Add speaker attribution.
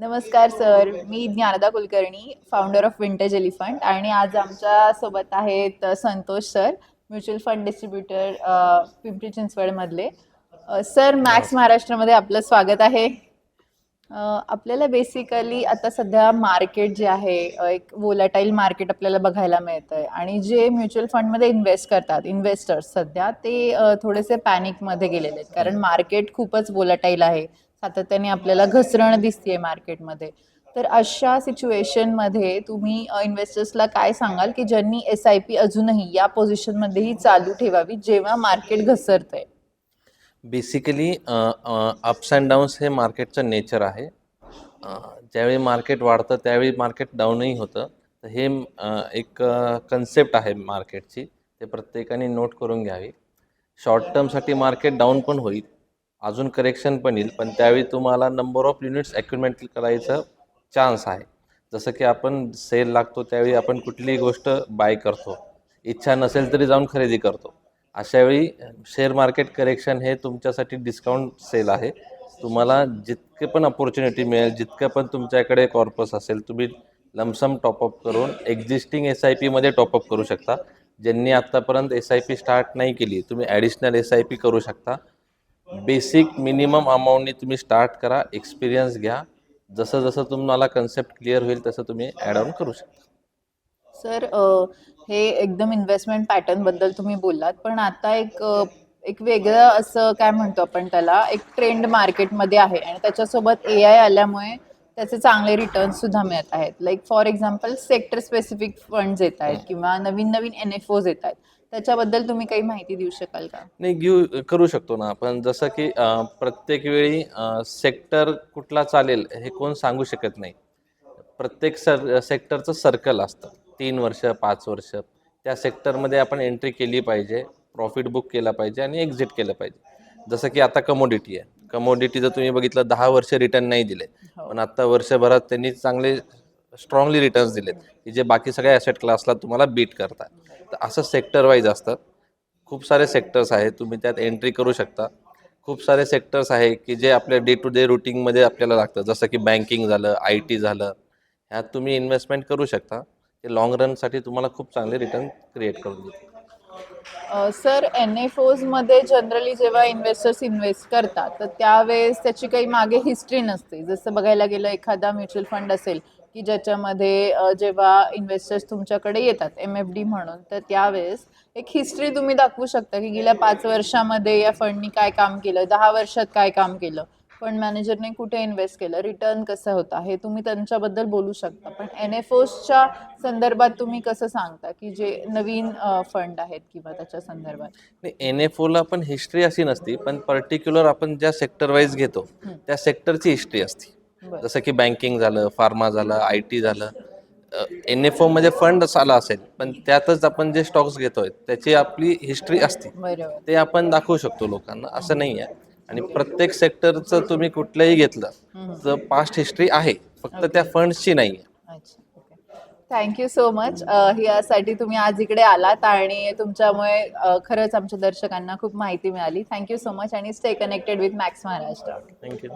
Speaker 1: नमस्कार sir. Me Gyanada Kulkarni founder of vintage elephant आणि आज आमच्यासोबत आहेत Santosh sir mutual fund distributor Pimpri चिंचवडमधले. Sir Max महाराष्ट्रामध्ये आपलं स्वागत आहे. आपल्याला बेसिकली आता सध्या मार्केट जे आहे एक वोलाटाईल मार्केट आपल्याला बघायला मिळतं आहे आणि जे म्युच्युअल फंडमध्ये इन्व्हेस्ट करतात इन्व्हेस्टर्स सध्या ते थोडेसे पॅनिकमध्ये गेलेले आहेत. कारण मार्केट खूपच वोलाटाईल आहे. सातत्याने आपल्याला घसरण दिसते मार्केटमध्ये. तर अशा सिच्युएशनमध्ये तुम्ही इन्व्हेस्टर्सला काय सांगाल की ज्यांनी एस आय पी अजूनही या पोझिशनमध्येही चालू ठेवावी जेव्हा मार्केट घसरतंय?
Speaker 2: बेसिकली अप्स अँड डाऊन्स हे मार्केटचं नेचर आहे. ज्यावेळी मार्केट वाढतं त्यावेळी मार्केट डाऊनही होतं. तर हे एक कन्सेप्ट आहे मार्केटची ते प्रत्येकाने नोट करून घ्यावी. शॉर्ट टर्मसाठी मार्केट डाऊन पण होईल. अजून करेक्शन पण येईल पण त्यावेळी तुम्हाला नंबर ऑफ युनिट्स ॲक्युमेंट करायचं चान्स आहे. जसं की आपण सेल लागतो त्यावेळी आपण कुठलीही गोष्ट बाय करतो. इच्छा नसेल तरी जाऊन खरेदी करतो. अशावेळी शेअर मार्केट करेक्शन हे तुमच्यासाठी डिस्काउंट सेल आहे. तुम्हाला जितके पण अपॉर्च्युनिटी मिळेल जितकं पण तुमच्याकडे कॉर्पस असेल तुम्ही लमसम टॉपअप करून एक्झिस्टिंग एस आय पीमध्ये टॉपअप करू शकता. ज्यांनी आत्तापर्यंत एस आय पी स्टार्ट नाही केली तुम्ही ॲडिशनल एस आय पी करू शकता. बेसिक मिनिमम अमाऊंटने तुम्ही स्टार्ट करा एक्सपिरियन्स घ्या. जसं जसं तुम्हाला कन्सेप्ट क्लिअर होईल तसं तुम्ही ॲड ऑन करू शकता.
Speaker 1: सर हे एकदम इन्व्हेस्टमेंट पॅटर्नबद्दल तुम्ही बोललात पण आता एक एक वेगळं असं काय म्हणतो आपण त्याला एक ट्रेंड मार्केटमध्ये आहे. आणि त्याच्यासोबत ए आय आल्यामुळे त्याचे चांगले रिटर्न सुद्धा मिळत आहेत. Like for example sector specific funds येत आहेत किंवा नवीन नवीन एन एफ ओज येत आहेत. त्याच्याबद्दल तुम्ही काही माहिती देऊ शकाल का?
Speaker 2: नाही घेऊ करू शकतो ना आपण. जसं की अं, प्रत्येक वेळी सेक्टर कुठला चालेल हे कोण सांगू शकत नाही. प्रत्येक सर सेक्टरचं सर्कल असतं. तीन वर्ष पाच वर्ष. त्या सेक्टरमध्ये आपण एंट्री केली पाहिजे प्रॉफिट बुक केला पाहिजे आणि एक्झिट केलं पाहिजे. जसं की आता कमोडिटी आहे. कमोडिटी जर तुम्ही बघितलं दहा वर्ष रिटर्न नाही दिले
Speaker 1: हो.
Speaker 2: पण आता वर्षभरात त्यांनी चांगले स्ट्रॉंगली रिटर्न्स दिलेत. की जे बाकी सगळ्या ॲसेट क्लासला तुम्हाला बीट करतात. तर असं सेक्टर वाईज असतं खूप सारे सेक्टर्स आहेत. तुम्ही त्यात एंट्री करू शकता. खूप सारे सेक्टर्स आहे की जे आपल्या डे टू डे रुटीनमध्ये आपल्याला लागतं. जसं की बँकिंग झालं आय टी झालं. ह्यात तुम्ही इन्व्हेस्टमेंट करू शकता. ते लाँग रनसाठी तुम्हाला खूप चांगले रिटर्न क्रिएट करून देतील
Speaker 1: अ, सर एन एफ ओजमध्ये जनरली जेव्हा इन्व्हेस्टर्स इन्व्हेस्ट करतात तर त्यावेळेस त्याची काही मागे हिस्ट्री नसते. जसं बघायला गेलं एखादा म्युच्युअल फंड असेल की ज्याच्यामध्ये जेव्हा इन्व्हेस्टर्स तुमच्याकडे येतात एम एफ डी म्हणून तर त्यावेळेस एक हिस्ट्री तुम्ही दाखवू शकता की गेल्या पाच वर्षामध्ये या फंडनी काय काम केलं दहा वर्षात काय काम केलं. फंड मॅनेजरने कुठे इन्व्हेस्ट केलं? रिटर्न कसं होता? हे तुम्ही त्यांच्याबद्दल बोलू शकता. पण एन एफ ओजच्या संदर्भात तुम्ही कसं सांगता की जे नवीन फंड आहेत किंवा त्याच्या संदर्भात?
Speaker 2: एन एफ ओला पण हिस्ट्री अशी नसती पण पर्टिक्युलर आपण ज्या सेक्टर वाईज घेतो त्या सेक्टरची हिस्ट्री असते. जसं की बँकिंग झालं फार्मा झालं आय टी झालं एन एफ ओमध्ये फंड आला असेल पण त्यातच आपण जे स्टॉक्स घेतोय त्याची आपली हिस्ट्री असते. ते आपण दाखवू शकतो लोकांना असं नाही आहे आणि प्रत्येक सेक्टरचं तुम्ही कुठलंही घेतलं तर पास्ट हिस्ट्री आहे. फक्त त्या फंड्सची नाही आहे.
Speaker 1: अच्छा ओके थँक्यू सो मच यासाठी तुम्ही आज इकडे आलात आणि तुमच्यामुळे अ, खरंच आमच्या दर्शकांना खूप माहिती मिळाली. थँक्यू सो मच आणि stay connected with Max Maharashtra
Speaker 2: thank you